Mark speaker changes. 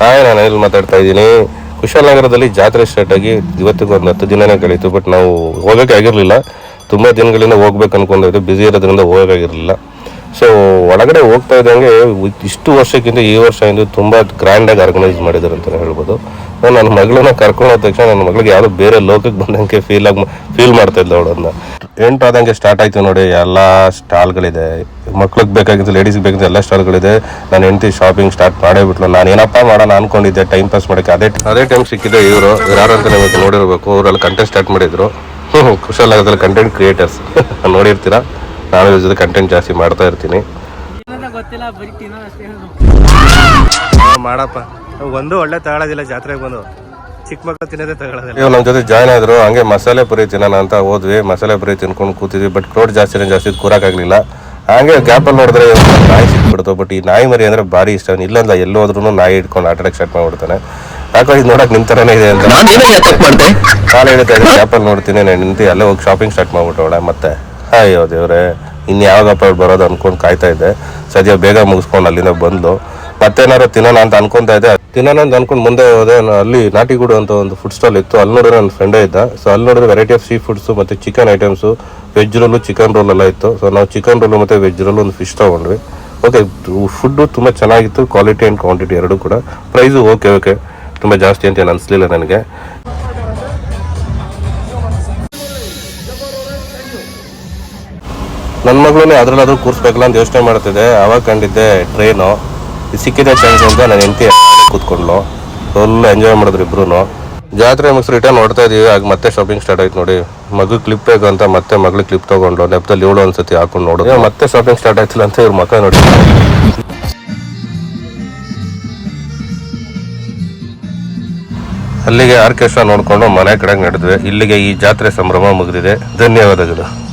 Speaker 1: Hi, ನಾನು ಎಲ್ಲಿ ಮಾತಾಡ್ತಾ ಇದ್ದೀನಿ. ಕುಶಾಲನಗರದಲ್ಲಿ ಜಾತ್ರೆ ಸ್ಟಾರ್ಟ್ ಆಗಿ ಇವತ್ತಿಗೆ ಒಂದು ಹತ್ತು ದಿನನೇ ಕಳೀತು ಬಟ್ ನಾವು ಹೋಗೋಕೆ ಆಗಿರಲಿಲ್ಲ ತುಂಬ ದಿನಗಳಿಂದ ಹೋಗ್ಬೇಕು ಅನ್ಕೊಂಡಿದ್ವಿ ಬ್ಯುಸಿ ಇರೋದ್ರಿಂದ ಹೋಗೋಕ್ಕಾಗಿರಲಿಲ್ಲ ಸೊ ಒಳಗಡೆ ಹೋಗ್ತಾ ಇದ್ದಂಗೆ ಇಷ್ಟು ವರ್ಷಕ್ಕಿಂತ ಈ ವರ್ಷ ಇಂದು ತುಂಬ ಗ್ರ್ಯಾಂಡಾಗಿ ಆರ್ಗನೈಸ್ ಮಾಡಿದ್ದಾರೆ ಅಂತಲೇ ಹೇಳ್ಬೋದು. ನಾನು ನನ್ನ ಮಗಳನ್ನ ಕರ್ಕೊಂಡು ಹೋದ ತಕ್ಷಣ ನನ್ನ ಮಗಳಿಗೆ ಯಾವುದೋ ಬೇರೆ ಲೋಕಕ್ಕೆ ಬಂದಂಗೆ ಫೀಲ್ ಆಗಿ ಫೀಲ್ ಮಾಡ್ತಾ ಇದ್ದ ಅವಳನ್ನ. ಎಂಟು ಆದಂಗೆ ಸ್ಟಾರ್ಟ್ ಆಯಿತು ನೋಡಿ, ಎಲ್ಲ ಸ್ಟಾಲ್ಗಳಿದೆ ಮಕ್ಳಿಗೆ ಬೇಕಾಗಿದ್ದು ಲೇಡೀಸ್ಗೆ ಬೇಕಿದ್ದು ಎಲ್ಲ ಸ್ಟಾಲ್ಗಳಿದೆ ನಾನು ಹೆಂಡತಿ ಶಾಪಿಂಗ್ ಸ್ಟಾರ್ಟ್ ಮಾಡೇ ಬಿಟ್ಲು. ನಾನು ಏನಪ್ಪ ಮಾಡೋಣ ಅನ್ಕೊಂಡಿದ್ದೆ ಟೈಮ್ ಪಾಸ್ ಮಾಡೋಕ್ಕೆ. ಅದೇ ಅದೇ ಟೈಮ್ ಸಿಕ್ಕಿದೆ ಇವರು. ಯಾರು ಅಂತ ನಿಮಗೆ ನೋಡಿರಬೇಕು. ಅವರಲ್ಲಿ ಕಂಟೆಂಟ್ ಸ್ಟಾರ್ಟ್ ಮಾಡಿದ್ರು. ಹ್ಞೂ ಕುಶಾಲಾಗದಲ್ಲಿ ಕಂಟೆಂಟ್ ಕ್ರಿಯೇಟರ್ಸ್ ನೋಡಿರ್ತೀರಾ? ನಾನು ಇವ್ರ ಜೊತೆ ಕಂಟೆಂಟ್ ಜಾಸ್ತಿ ಮಾಡ್ತಾ ಇರ್ತೀನಿ.
Speaker 2: ಮಾಡಪ್ಪ. ಒಂದು ಒಳ್ಳೆ ತಗೊಳ್ಳೋದಿಲ್ಲ ಜಾತ್ರೆಗೆ ಬಂದು. ಚಿಕ್ಕ ಮಕ್ಕಳು ತಿನ್ನೋದೇ ತಗೊಳ್ಳೋದಿಲ್ಲ
Speaker 1: ಇವ್ರು ನಮ್ಮ ಜೊತೆ ಜಾಯ್ನ್ ಆದ್ರು. ಹಂಗೆ ಮಸಾಲೆ ಪುರಿ ತಿನ್ನೋಣ ಅಂತ ಹೋದ್ವಿ. ಮಸಾಲೆ ಪುರಿ ತಿನ್ಕೊಂಡು ಕೂತಿದ್ವಿ. ಬಟ್ ಕ್ರೋಡ್ ಜಾಸ್ತಿನೇ ಜಾಸ್ತಿ ಕೂರಕ್ಕಾಗ್ಲಿಲ್ಲ ಹಂಗೆ ಗ್ಯಾಪಲ್ಲಿ ನೋಡಿದ್ರೆ ನಾಯಿ ಸಿಕ್ಬಿಡ್ತು ಬಟ್ ಈ ನಾಯಿ ಮರಿ ಅಂದ್ರೆ ಭಾರಿ ಇಷ್ಟ. ಇಲ್ಲಂದ ಎಲ್ಲೋ ಹೋದ್ರೂ ನಾಯಿ ಹಿಡ್ಕೊಂಡು ಆಟ ಆಡಕ್ಕೆ ಸ್ಟಾರ್ಟ್ ಮಾಡ್ಬಿಡ್ತಾನೆ. ಯಾಕೋ ಇದು ನೋಡಕ್ ನಿಮ್ ತರನೇ ಇದೆ ಅಂತ. ಹೇಳ್ತಾ ಹಿಡಿತಾ ಇದೆ ಗ್ಯಾಪಲ್ಲಿ ನೋಡ್ತೀನಿ ನಾನು ನಿಂತು ಅಲ್ಲೇ ಹೋಗಿ ಶಾಪಿಂಗ್ ಸ್ಟಾರ್ಟ್ ಮಾಡ್ಬಿಟ್ಟವಳೆ ಮತ್ತೆ. ಅಯ್ಯೋ ದೇವ್ರೆ ಇನ್ನು ಯಾವಾಗಪ್ಪ ಬರೋದು ಅನ್ಕೊಂಡು ಕಾಯ್ತಾ ಇದ್ದೆ. ಸದ್ಯ ಬೇಗ ಮುಗಿಸ್ಕೊಂಡು ಅಲ್ಲಿಂದ ಬಂದು ಮತ್ತೇನಾರು ತಿನ್ನೋಣ ಅಂತ ಅನ್ಕೊಂತ ಇದ್ದೆ ತಿನ್ನೋಣ ಅಂತ ಅನ್ಕೊಂಡು ಮುಂದೆ ಹೋದೆ ಅಲ್ಲಿ ನಾಟಿಗೂಡು ಅಂತ ಒಂದು ಫುಡ್ ಸ್ಟಾಲ್ ಇತ್ತು. ಅಲ್ಲಿ ನೋಡಿದ್ರೆ ನನ್ನ ಫ್ರೆಂಡೇ ಇದ್ದ. ಸೊ ಅಲ್ಲಿ ನೋಡಿದ್ರೆ ವೆರೈಟಿ ಆಫ್ ಸೀ ಫುಡ್ಸು ಮತ್ತು chicken items veg roll chicken roll ಎಲ್ಲ ಇತ್ತು. ಸೊ ನಾವು ಚಿಕನ್ ರೋಲು ಮತ್ತು ವೆಜ್ ರೋಲ್ ಒಂದು ಫಿಶ್ ತೊಗೊಂಡ್ವಿ. ಓಕೆ ಫುಡ್ಡು ತುಂಬ ಚೆನ್ನಾಗಿತ್ತು ಕ್ವಾಲಿಟಿ ಆ್ಯಂಡ್ ಕ್ವಾಂಟಿಟಿ ಎರಡೂ ಕೂಡ. ಪ್ರೈಸು ಓಕೆ ಓಕೆ ತುಂಬ ಜಾಸ್ತಿ ಅಂತ ಏನು ಅನಿಸ್ಲಿಲ್ಲ ನನಗೆ. ನನ್ನ ಮಗಳನ್ನೇ ಅದ್ರಲ್ಲಾದ್ರೂ ಕೂರಿಸ್ಬೇಕಲ್ಲ ಅಂತ ಯೋಚನೆ ಮಾಡ್ತಿದ್ದೆ. ಅವಾಗ ಕಂಡಿದ್ದೆ ಟ್ರೈನು ಸಿಕ್ಕಿದೆ ಚಾನ್ಸ್ ಅಂತ ನನ್ನ ಹೆಂಡತಿ ಕೂತ್ಕೊಂಡ್ಲು. ಫುಲ್ ಎಂಜಾಯ್ ಮಾಡಿದ್ರು ಇಬ್ರು ಜಾತ್ರೆ ಮುಗಿಸ್ ರಿಟರ್ನ್ ನೋಡ್ತಾ ಇದೀವಿ ಆಗ ಮತ್ತೆ ಶಾಪಿಂಗ್ ಸ್ಟಾರ್ಟ್ ಆಯ್ತು ನೋಡಿ. ಮಗು ಕ್ಲಿಪ್ ಬೇಕು ಅಂತ ಮತ್ತೆ ಮಗಳು ಕ್ಲಿಪ್ ತಗೊಂಡು ನೆಪದಲ್ಲಿ ಏಳು ಒಂದ್ಸತಿ ಹಾಕೊಂಡು ನೋಡು. ಮತ್ತೆ ಶಾಪಿಂಗ್ ಸ್ಟಾರ್ಟ್ ಆಯ್ತಿಲ್ಲ ಅಂತ ಇವ್ರ ಮಕ್ಕ ನೋಡಿ. ಅಲ್ಲಿಗೆ ಆರ್ಕೆಸ್ಟ್ರಾ ನೋಡ್ಕೊಂಡು ಮನೆ ಕಡೆಗೆ ನಡೆದ್ವಿ. ಇಲ್ಲಿಗೆ ಈ ಜಾತ್ರೆ ಸಂಭ್ರಮ ಮುಗಿದಿದೆ. ಧನ್ಯವಾದಗಳು.